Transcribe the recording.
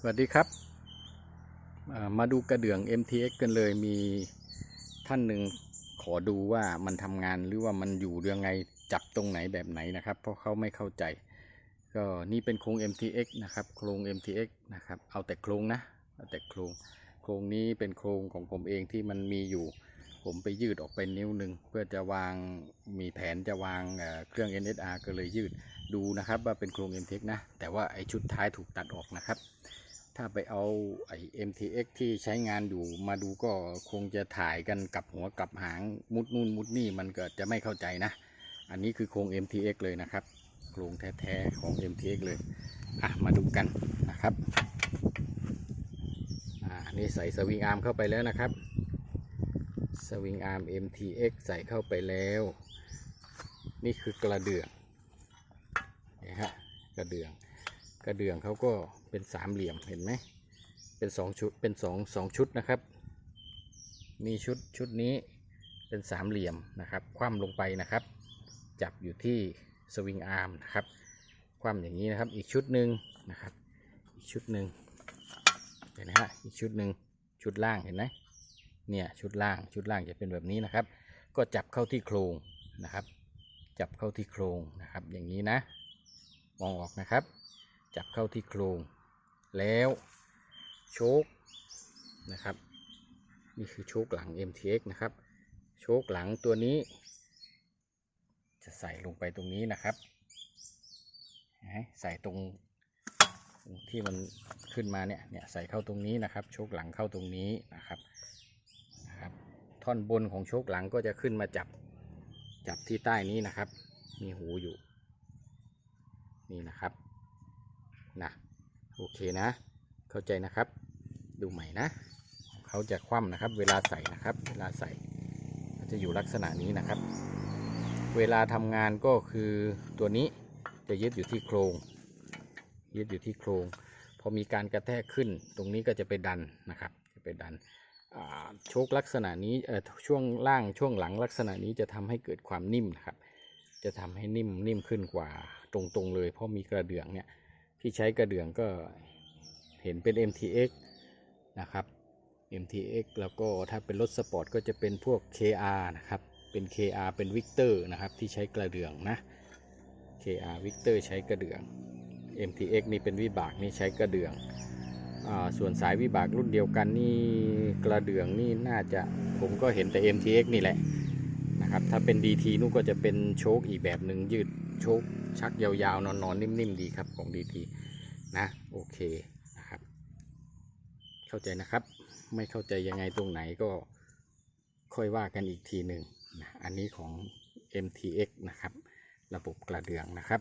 สวัสดีครับ มาดูกระเดื่อง MTX กันเลยมีท่านหนึ่งขอดูว่ามันทำงานหรือว่ามันอยู่ยังไงจับตรงไหนแบบไหนนะครับ เพราะเขาไม่เข้าใจ ก็นี่เป็นโครง MTX นะครับ โครง MTX นะครับเอาแต่โครงนะเอาแต่โครงโครงนี้เป็นโครงของผมเองที่มันมีอยู่ ผมไปยืดออกไปนิ้วหนึ่งเพื่อจะวางมีแผนจะวางเอ่อเครื่อง NSR ก็เลยยืดดูนะครับว่าเป็นโครง MTX นะแต่ว่าไอชุดท้ายถูกตัดออกนะครับ ถ้าไปเอาไอ MTX ที่ใช้งานอยู่มาดูก็คงจะถ่ายกันกับหัวกับหางมุดนู่นมุดนี่มันก็จะไม่เข้าใจนะ อันนี้คือโครง MTX เลยนะครับ โครงแท้ๆของ MTX เลย อะ มาดูกันนะครับ อ่า นี่ใส่สวิงอาร์มเข้าไปแล้วนะครับ สวิงอาร์ม MTX ใส่เข้าไปแล้ว นี่คือกระเดื่องนี่ยฮะกระเดื่อง ระเดื่องเขาก็เป็นสามเหลี่ยมเห็นไหมเป็นสองชุดเป็นสองสองชุดนะครับนี่ชุดชุดนี้เป็นสามเหลี่ยมนะครับ คว่ำลงไปนะครับ จับอยู่ที่สวิงอาร์มนะครับ คว่ำอย่างนี้นะครับอีกชุดหนึ่งนะครับ อีกชุดหนึ่งเห็นไหมฮะอีกชุดหนึ่งชุดล่างเห็นไหมเนี่ยชุดล่างชุดล่างจะเป็นแบบนี้นะครับ ก็จับเข้าที่โครงนะครับ จับเข้าที่โครงนะครับ อย่างนี้นะ มองออกนะครับ จับเข้าที่โครง แล้วโชคนะครับ นี่คือโชคหลัง MTX นะครับ โชคหลังตัวนี้ จะใส่ลงไปตรงนี้นะครับ ใส่ตรงที่มันขึ้นมาเนี่ย เนี่ยใส่เข้าตรงนี้นะครับ โชคหลังเข้าตรงนี้นะครับนะครับ ท่อนบนของโชคหลังก็จะขึ้นมาจับจับที่ใต้นี้นะครับ มีหูอยู่ นี่นะครับ นะโอเคนะ เข้าใจนะครับ ดูใหม่นะเขาจะคว่ำนะครับ เวลาใส่นะครับ เวลาใส่จะอยู่ลักษณะนี้นะครับ เวลาทำงานก็คือตัวนี้จะยึดอยู่ที่โครงยึดอยู่ที่โครง พอมีการกระแทกขึ้น ตรงนี้ก็จะไปดันนะครับ จะไปดันโชคลักษณะนี้ช่วงล่างช่วงหลังลักษณะนี้จะทำให้เกิดความนิ่มนะครับ จะทำให้นิ่มนิ่มขึ้นกว่าตรงๆเลย เพราะมีกระเดื่องเนี่ย ที่ใช้กระเดื่องก็เห็นเป็น MTX นะครับ MTX แล้วก็ถ้าเป็นรถสปอร์ตก็จะเป็นพวก KR นะครับ เป็น KR เป็น Victor นะครับ ที่ใช้กระเดื่องนะ KR Victor ใช้กระเดื่อง MTX นี่เป็นวิบากนี่ใช้กระเดื่องอส่วนสายวิบากรุ่นเดียวกันนี่กระเดื่องนี่น่าจะผมก็เห็นแต่ MTX นี่แหละนะครับ ถ้าเป็น DT นู่นก็จะเป็นโชคอีกแบบหนึ่งยืด ชกชักยาวๆ นอนๆ นิ่มๆ ดีครับของดีทีนะ โอเคนะครับ เข้าใจนะครับ ไม่เข้าใจยังไงตรงไหนก็ค่อยว่ากันอีกทีหนึ่งนะอันนี้ของ MTX นะครับ ระบบกระเดื่องนะครับ